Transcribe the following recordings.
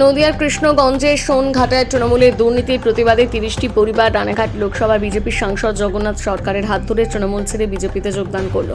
নদিয়ার কৃষ্ণগঞ্জে সোনঘাটায় তৃণমূলের দুর্নীতির প্রতিবাদে তিরিশটি পরিবার, রানাঘাট লোকসভা বিজেপির সাংসদ জগন্নাথ সরকারের হাত ধরে তৃণমূল ছেড়ে বিজেপিতে যোগদান করল।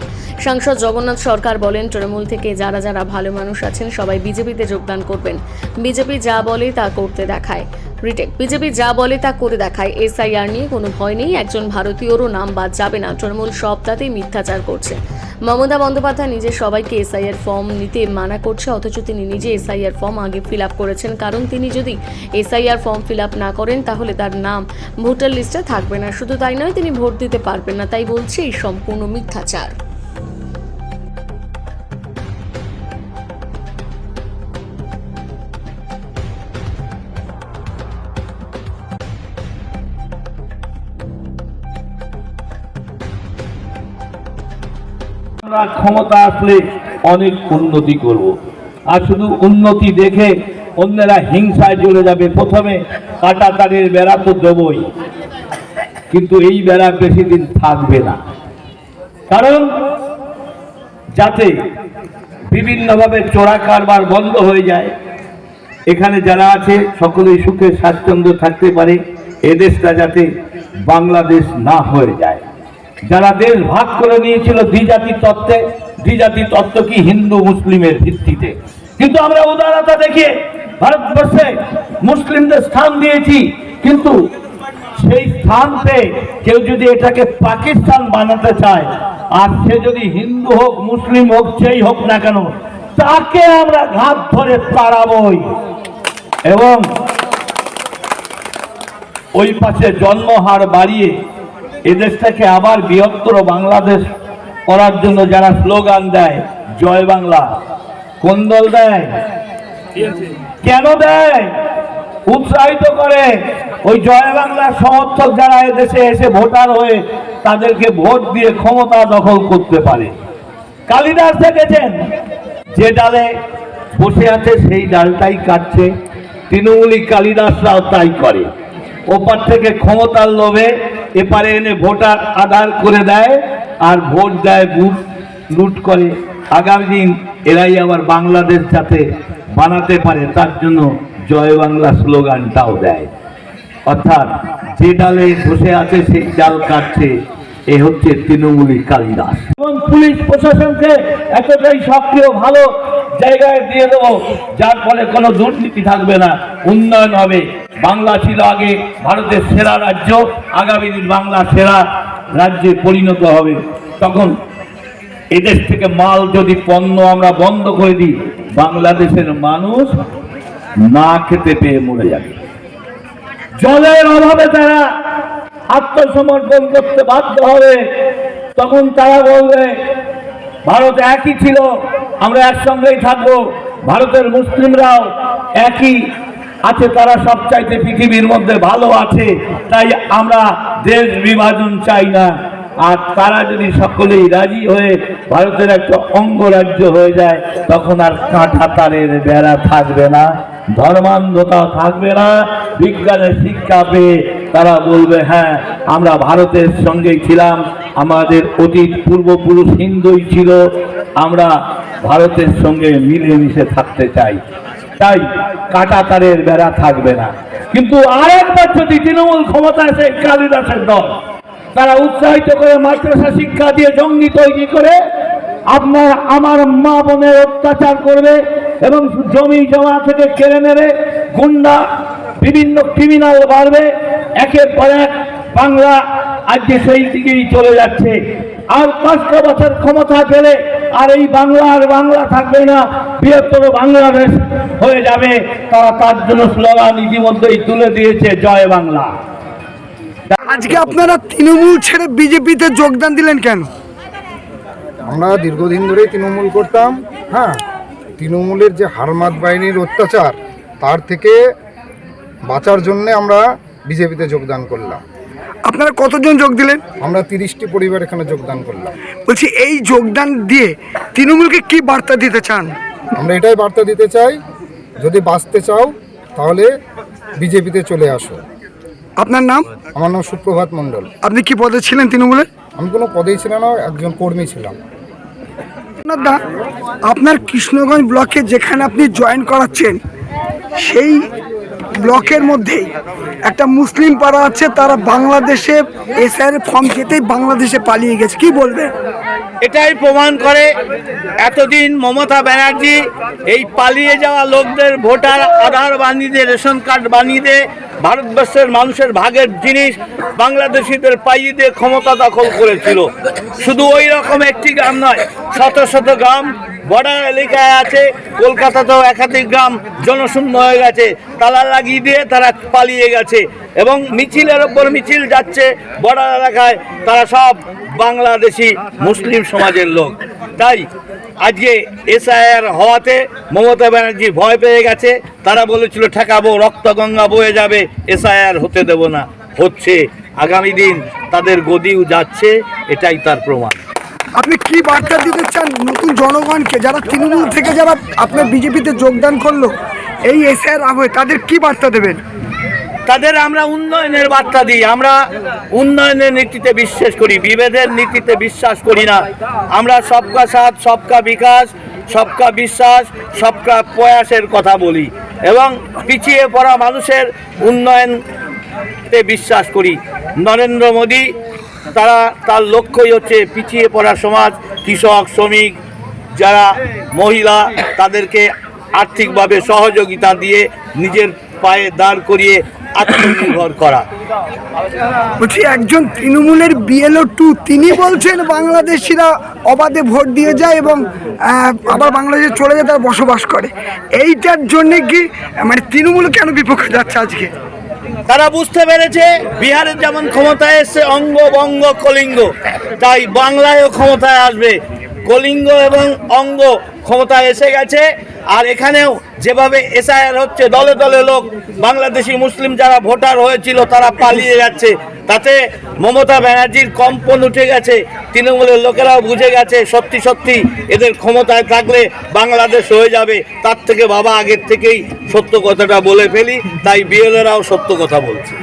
সাংসদ জগন্নাথ সরকার বলেন, তৃণমূল থেকে যারা যারা ভালো মানুষ আছেন, সবাই বিজেপিতে যোগদান করবেন। বিজেপি যা বলে তা করতে দেখায়। রিটেক বিজেপি যা বলে তা করে দেখায়। এসআইআর নিয়ে কোনো ভয় নেই। একজন ভারতীয়রও নাম বাদ যাবে না। তৃণমূল সবটাতেই মিথ্যাচার করছে। মমতা বন্দ্যোপাধ্যায় নিজে সবাইকে এসআইআর ফর্ম নিতে মানা করছে, অথচ তিনি নিজে এসআইআর ফর্ম আগে ফিল আপ করেছেন। কারণ তিনি যদি এসআইআর ফর্ম ফিল আপ না করেন, তাহলে তার নাম ভোটার লিস্টে থাকবে না। শুধু তাই নয়, তিনি ভোট দিতে পারবেন না। তাই বলছে এই সম্পূর্ণ মিথ্যাচার। আমরা ক্ষমতা আসলে অনেক উন্নতি করব। আর শুধু উন্নতি দেখে অন্যেরা হিংসায় চলে যাবে। প্রথমে কাটা তারের বেড়া তো দেবই। কিন্তু এই বেড়া বেশি দিন থাকবে না। কারণ যাতে বিভিন্নভাবে চোরা কারবার বন্ধ হয়ে যায়, এখানে যারা আছে সকলেই সুখে স্বাচ্ছন্দ্য থাকতে পারে। এদেশটা যাতে বাংলাদেশ না হয়ে যায়। যারা দেশ ভাগ করে নিয়েছিল দ্বিজাতি তত্ত্বে, দ্বিজাতি তত্ত্ব কি হিন্দু মুসলিমের ভিত্তিতে? কিন্তু আমরা উদারতা দেখিয়ে ভারতবর্ষে মুসলিমদের স্থান দিয়েছি, কিন্তু সেই স্থান পেয়ে কেউ যদি এটাকে পাকিস্তান বানাতে চায়, আর সে যদি হিন্দু হোক, মুসলিম হোক, যেই হোক না কেন, তাকে আমরা ঘাত ধরে তাড়াবই। এবং ওই পাশে জন্মহার বাড়িয়ে এদেশটাকে আবার বৃহত্তর বাংলাদেশ করার জন্য যারা স্লোগান দেয়, জয় বাংলা। কোন দল দেয়? কেন দেয়? উৎসাহিত করে। ওই জয় বাংলার সমর্থক যারা এদেশে এসে ভোটার হয়ে তাদেরকে ভোট দিয়ে ক্ষমতা দখল করতে পারে। কালিদাস দেখেছেন? যে ডালে বসে আছে সেই ডালটাই কাটছে। তৃণমূলী কালিদাসরাও তাই করে। ওপার থেকে ক্ষমতার লোভে এপারে এনে ভোটার আধার করে দেয় আর ভোট দেয় বুট লুট করে। আগামী দিন এরাই আবার বাংলাদেশ যাতে বানাতে পারে, তার জন্য জয় বাংলা স্লোগানটাও দেয়। অর্থাৎ যে ডালে বসে আছে, সেই ডাল কাটছে, এ হচ্ছে তৃণমূলী কালিদাস। এবং পুলিশ প্রশাসনকে এতটাই সক্রিয়, ভালো জায়গায় দিয়ে দেবো। যার ফলে কোনো দুর্নীতি থাকবে না, উন্নয়ন হবে। বাংলা ছিল আগে ভারতের সেরা রাজ্য, আগামী দিন বাংলা সেরা রাজ্যে পরিণত হবে। তখন এদেশ থেকে মাল যদি পণ্য আমরা বন্ধ করে দিই, বাংলাদেশের মানুষ না খেতে পেয়ে মরে যাবে। জলের অভাবে তারা আত্মসমর্পণ করতে বাধ্য হবে। তখন তারা বলবে, ভারত একই ছিল। আমরা একসঙ্গেই থাকব। ভারতের মুসলিমরাও একই আছে, তারা সব চাইতে পৃথিবীর মধ্যে ভালো আছে, তাই আমরা দেশ বিভাজন চাই না। আর তারা যদি সকলেই রাজি হয়ে ভারতের একটা অঙ্গরাজ্য হয়ে যায়, তখন আর কাঁঠা তারের বেড়া থাকবে না, ধর্মান্ধতা থাকবে না, বিজ্ঞানের শিক্ষা পেয়ে তারা বলবে হ্যাঁ আমরা ভারতের সঙ্গেই ছিলাম, আমাদের অতীত পূর্বপুরুষ হিন্দুই ছিল, আমরা ভারতের সঙ্গে মিলেমিশে থাকতে চাই। তাই কাটা তারের বেড়া থাকবে না। কিন্তু আরেকবার যদি তৃণমূল ক্ষমতা আসে, কালিদাসের দল, তারা উৎসাহিত করে মাদ্রাসা শিক্ষা দিয়ে জঙ্গি তৈরি করে আপনার, আমার মা বোনের অত্যাচার করবে এবং জমি জমা থেকে কেড়ে নেবে, গুন্ডা, বিভিন্ন ক্রিমিনাল বাড়বে, একের পর এক বাংলা আজকে সেই দিকেই চলে যাচ্ছে। আর পাঁচটা বছর ক্ষমতা পেলে আর এই বাংলা আর বাংলা থাকবে না বৃহত্তর বাংলাদেশ হয়ে যাবে। তারা তার জন্য স্লোগান ইতিমধ্যেই তুলে দিয়েছে জয় বাংলা। আজকে আপনারা তৃণমূল ছেড়ে বিজেপিতে যোগদান দিলেন কেন? আমরা দীর্ঘদিন ধরেই তৃণমূল করতাম হ্যাঁ। তৃণমূলের যে হারমাত বাহিনীর অত্যাচার তার থেকে বাঁচার জন্যে আমরা বিজেপিতে যোগদান করলাম। আপনারা কতজন যোগ দিলেন? আমরা তিরিশটি পরিবার এখানে যোগদান করলাম। বলছি এই যোগদান দিয়ে তৃণমূলকে কি বার্তা দিতে চান? আমরা এটাই বার্তা দিতে চাই যদি বাঁচতে চাও তাহলে বিজেপিতে চলে আসো। আপনার নাম? আমার নাম সুপ্রভাত মণ্ডল। আপনি কি পদে ছিলেন তৃণমূলে? আমি কোনো পদেই ছিলাম না একজন কর্মী ছিলাম। আপনার দা আপনার কৃষ্ণগঞ্জ ব্লকে যেখানে আপনি জয়েন করাচ্ছেন সেই ব্লকের মধ্যেই একটা মুসলিম পাড়া আছে, তারা বাংলাদেশে এসআর ফর্ম খেতেই বাংলাদেশে পালিয়ে গেছে। কি বলবে? এটাই প্রমাণ করে এতদিন মমতা ব্যানার্জি এই পালিয়ে যাওয়া লোকদের ভোটার, আধার বানিয়ে দিয়ে, রেশন কার্ড বানিয়ে দিয়ে, ভারতবর্ষের মানুষের ভাগের জিনিস বাংলাদেশিদের পাইয়ে দিয়ে ক্ষমতা দখল করেছিল। শুধু ওই রকম একটি গ্রাম নয়, শত শত গ্রাম বর্ডার এলাকায় আছে কলকাতা কলকাতাতেও একাধিক গ্রাম জনশূন্য হয়ে গেছে। তালা লাগিয়ে দিয়ে তারা পালিয়ে গেছে এবং মিছিলের ওপর মিছিল যাচ্ছে বর্ডার এলাকায়। তারা সব বাংলাদেশি মুসলিম সমাজের লোক। তাই আজকে এসআইআর হওয়াতে মমতা ব্যানার্জি ভয় পেয়ে গেছে। তারা বলেছিল, ঠেকাবো রক্তগঙ্গা বয়ে যাবে, এসআইআর হতে দেব না। হচ্ছে। আগামী দিন তাদের গদিও যাচ্ছে, এটাই তার প্রমাণ। আপনি কি বার্তা দিতে চান নতুন জনগণকে? যারা তৃণমূল থেকে যারা আপনার বিজেপিতে যোগদান করল, এই এসআর আবহে তাদের কি বার্তা দেবেন? তাদের আমরা উন্নয়নের বার্তা দিই। আমরা উন্নয়নের নীতিতে বিশ্বাস করি, বিভেদের নীতিতে বিশ্বাস করি না। আমরা সবকা সাথ, সবকা বিকাশ, সবকা বিশ্বাস, সবকা প্রয়াসের কথা বলি এবং পিছিয়ে পড়া মানুষের উন্নয়নতে বিশ্বাস করি। নরেন্দ্র মোদী তারা তার লক্ষ্যই হচ্ছে পিছিয়ে পড়া সমাজ, কৃষক, শ্রমিক, যারা মহিলা, তাদেরকে আর্থিকভাবে সহযোগিতা দিয়ে নিজের পায়ে দাঁড় করিয়ে আত্মনির্ভর করা। বলছি, একজন তৃণমূলের বিএলও টু তিনি বলছেন বাংলাদেশিরা অবাধে ভোট দিয়ে যায় এবং আবার বাংলাদেশে চলে যায়, তারা বসবাস করে। এইটার জন্যে কি মানে তৃণমূল কেন বিপক্ষে যাচ্ছে আজকে? তারা বুঝতে পেরেছে বিহারের যেমন ক্ষমতায় এসছে অঙ্গ বঙ্গ কলিঙ্গ তাই বাংলায়ও ক্ষমতায় আসবে। কলিঙ্গ এবং অঙ্গ ক্ষমতায় এসে গেছে। আর এখানেও যেভাবে এসআইআর হচ্ছে, দলে দলে লোক, বাংলাদেশি মুসলিম যারা ভোটার হয়েছিল, তারা পালিয়ে যাচ্ছে। তাতে মমতা ব্যানার্জির কম্পন উঠে গেছে। তৃণমূলের লোকেরাও বুঝে গেছে, সত্যি সত্যি এদের ক্ষমতায় থাকলে বাংলাদেশ হয়ে যাবে। তার থেকে বাবা আগের থেকেই সত্য কথাটা বলে ফেলি, তাই বিএলএরাও সত্য কথা বলছে।